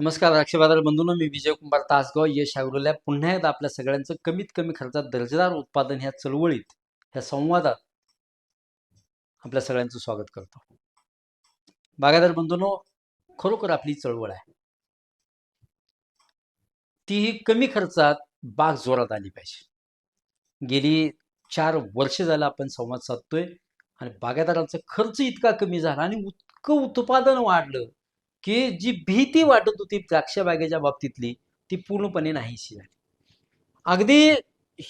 नमस्कार द्राक्ष बाजार बंधून मी विजय कुमार तासगाव यश ॲग्रोलॅब पुन्हा एकदा आपल्या सगळ्यांचं कमीत कमी खर्चात दर्जेदार उत्पादन ह्या चळवळीत ह्या संवादात आपल्या सगळ्यांचं स्वागत करतो. बागायदार बंधूनो खरोखर आपली चळवळ आहे. तीही कमी खर्चात बाग जोरात आली पाहिजे. गेली चार वर्ष झालं आपण संवाद साधतोय आणि बागायदारांचा खर्च इतका कमी झाला आणि इतकं उत्पादन वाढलं. की जी भीती वाटत होती द्राक्ष बागेच्या बाबतीतली ती पूर्णपणे नाहीशी झाली. अगदी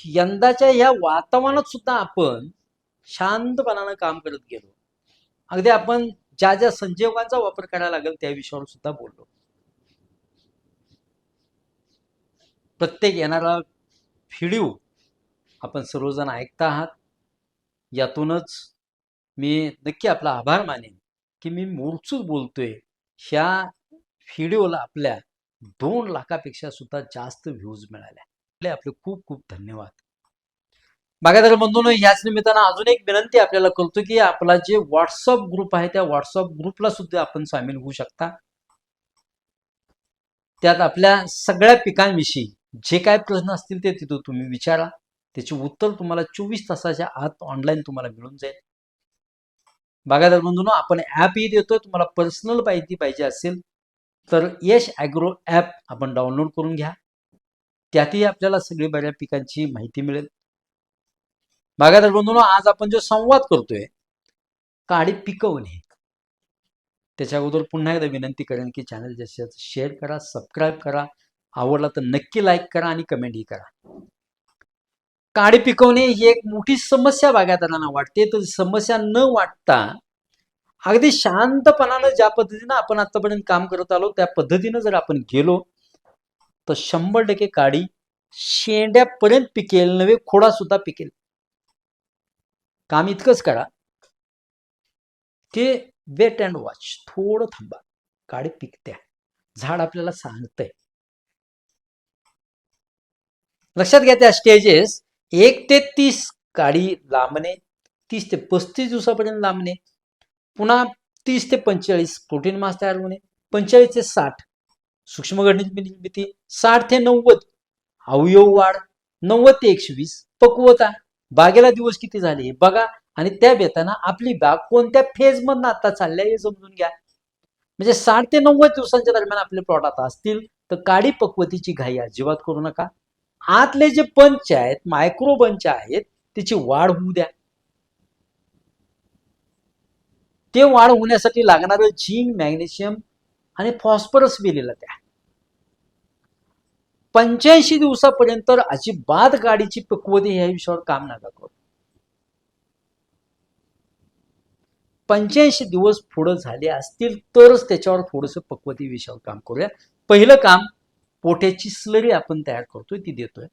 यंदाच्या या वातावरणात सुद्धा आपण शांतपणानं काम करत गेलो. अगदी आपण ज्या ज्या संजीवकांचा वापर करायला लागेल त्या विषयावर सुद्धा बोललो. प्रत्येक येणारा व्हिडिओ आपण सर्वजण ऐकता आहात. यातूनच मी नक्की आपला आभार मानेन की मी मोरचूच बोलतोय. ह्या व्हिडिओला आपल्या दोन लाखापेक्षा सुद्धा जास्त व्ह्यूज मिळाल्या आपले आपले खूप खूप धन्यवाद. बागायदार बंधूंनो याच निमित्तानं अजून एक विनंती आपल्याला करतो की आपला जे व्हॉट्सअप ग्रुप आहे त्या व्हॉट्सअप ग्रुपला सुद्धा आपण सामील होऊ शकता. त्यात आपल्या सगळ्या पिकांविषयी जे काय प्रश्न असतील ते तिथं तुम्ही विचारा. त्याचे उत्तर तुम्हाला चोवीस तासाच्या आत ऑनलाईन तुम्हाला मिळून जाईल. बागायदार बंधून आपण ॲपही देतोय तुम्हाला पर्सनल माहिती पाहिजे असेल तर यश ॲग्रो ॲप आपण डाउनलोड करून घ्या. त्यातही आपल्याला सगळी बऱ्या पिकांची माहिती मिळेल. बघा तर बंधून आज आपण जो संवाद करतोय काडी पिकवणे त्याच्या अगोदर पुन्हा एकदा विनंती करेन की चॅनल जास्तीत जास्त शेअर करा सबस्क्राईब करा. आवडला तर नक्की लाईक करा आणि कमेंटही करा. काडी पिकवणे ही एक मोठी समस्या बागायतदारांना वाटते. तर समस्या न वाटता अगदी शांतपणानं ज्या पद्धतीनं आपण आतापर्यंत काम करत आलो त्या पद्धतीनं जर आपण गेलो तर शंभर टक्के काडी शेंड्यापर्यंत पिकेल नव्हे खोडा सुद्धा पिकेल. काम इतकंच करा. ते वेट अँड वॉच थोडं थांबा. काडी पिकत्या. झाड आपल्याला सांगतंय. लक्षात घ्या त्या स्टेजेस एक ते तीस काडी लांबणे तीस ते पस्तीस दिवसापर्यंत लांबणे पुन्हा तीस ते पंचेचाळीस प्रोटीन मास तयार होणे पंचेचाळीस ते साठ सूक्ष्म निर्मिती साठ ते नव्वद अवयव वाढ नव्वद ते एकशे वीस पक्वता. बागेला दिवस किती झाले हे बघा आणि त्या बेताना आपली बाग कोणत्या फेज मधनं आता चालल्या हे समजून घ्या. म्हणजे साठ ते नव्वद दिवसांच्या दरम्यान आपले प्लॉट आता असतील तर काडी पक्वतीची घाई अजिबात करू नका. आतले जे पंच आहेत मायक्रो पंच आहेत त्याची वाढ होऊ द्या. ते वाढ होण्यासाठी लागणारं झिंक मॅग्नेशियम आणि फॉस्फरस दिलेलं त्या पंच्याऐंशी दिवसापर्यंत अजिबात गाडीची पकवती ह्या विषयावर काम नका करू. पंच्याऐंशी दिवस पुढं झाले असतील तरच त्याच्यावर थोडस पकवती विषयावर काम करूया. पहिलं काम पोट्याची स्लरी आपण तयार करतोय ती देतोय.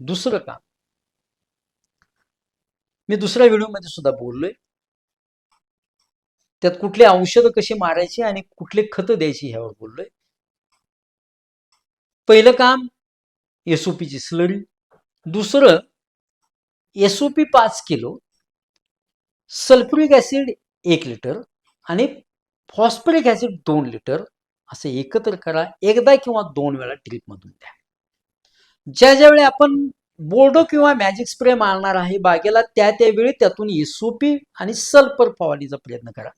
दुसरं काम. मी दुसऱ्या व्हिडिओमध्ये सुद्धा बोललोय. त्यात कुठले औषधं कशी मारायची आणि कुठले खतं द्यायची ह्यावर बोललोय. पहिलं काम एसओपीची स्लरी. दुसरं एसओपी पाच किलो सल्फ्युरिक ऍसिड एक लिटर आणि फॉस्फरिक ऍसिड दोन लिटर असं एकत्र करा. एकदा किंवा दोन वेळा ट्रीपमधून द्या. ज्या ज्यावेळी आपण बोर्डो किंवा मॅजिक स्प्रे मारणार आहे बागेला त्या त्यावेळी त्यातून एसओपी आणि सल्फर फवारणीचा प्रयत्न करा.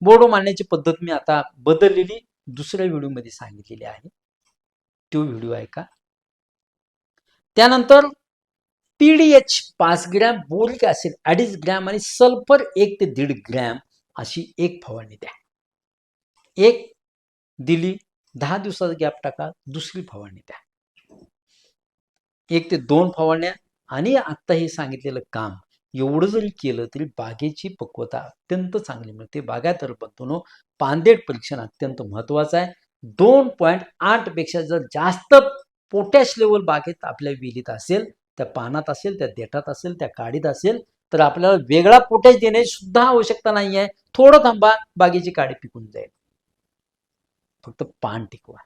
बोर्डो मारण्याची पद्धत मी आता बदललेली दुसऱ्या व्हिडिओमध्ये सांगितलेली आहे. तो व्हिडिओ ऐका. त्यानंतर पीडीएच पाच ग्रॅम बोरिक ऍसिड अडीच ग्रॅम आणि सल्फर एक ते दीड ग्रॅम अशी एक फवारणी द्या. एक दिली दहा दिवसाचा गॅप टाका दुसरी फवारणी द्या. एक ते दोन फवारण्या आणि आता हे सांगितलेलं काम एवढं जरी केलं तरी बागेची पक्वता अत्यंत चांगली मिळते. बागायतर बंधून पांदेट परीक्षण अत्यंत महत्वाचं आहे. दोन पॉईंट आठपेक्षा जर जास्त पोटॅश लेवल बागेत आपल्या विहिरीत असेल त्या पानात असेल त्या देठात असेल त्या काडीत असेल तर आपल्याला वेगळा पोटॅश देण्याची सुद्धा आवश्यकता नाही आहे थोडं थांबा बागेची काडी पिकून जाईल. फक्त पान टिकवा.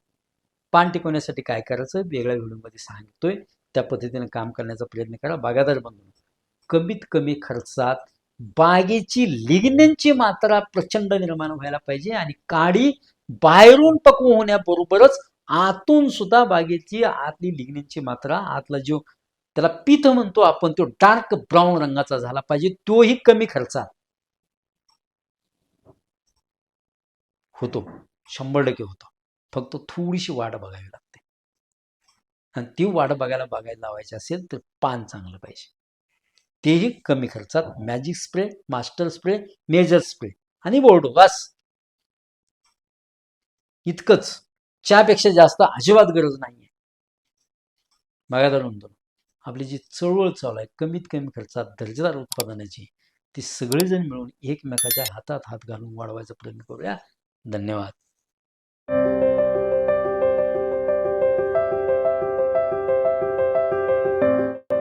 पान टिकवण्यासाठी काय करायचं? वेगळ्या व्हिडिओमध्ये सांगतोय. त्या पद्धतीने काम करण्याचा प्रयत्न करा. बागायदार बनवून कमीत कमी खर्चात बागेची लिग्नेनची मात्रा प्रचंड निर्माण व्हायला पाहिजे आणि काडी बाहेरून पक्व होण्याबरोबरच आतून सुद्धा बागेची आतली लिग्नेनची मात्रा आतला जो त्याला पीठ म्हणतो आपण तो डार्क ब्राऊन रंगाचा झाला पाहिजे. तोही कमी खर्चात होतो. शंभर टक्के होतं. फक्त थोडीशी वाट बघावी लागते. आणि ती वाट बघायला बघायला लावायची असेल तर पान चांगलं पाहिजे. तेही कमी खर्चात magic spray master spray major spray आणि बोर्डो बस. इतकंच. चहापेक्षा जास्त अजिबात गरज नाहीये. बघा म्हणतो आपली जी चळवळ चालू आहे कमीत कमी खर्चात दर्जेदार उत्पादनाची ती सगळेजण मिळून एकमेकाच्या हातात हात घालून वाढवायचा प्रयत्न करूया. धन्यवाद. Thank you.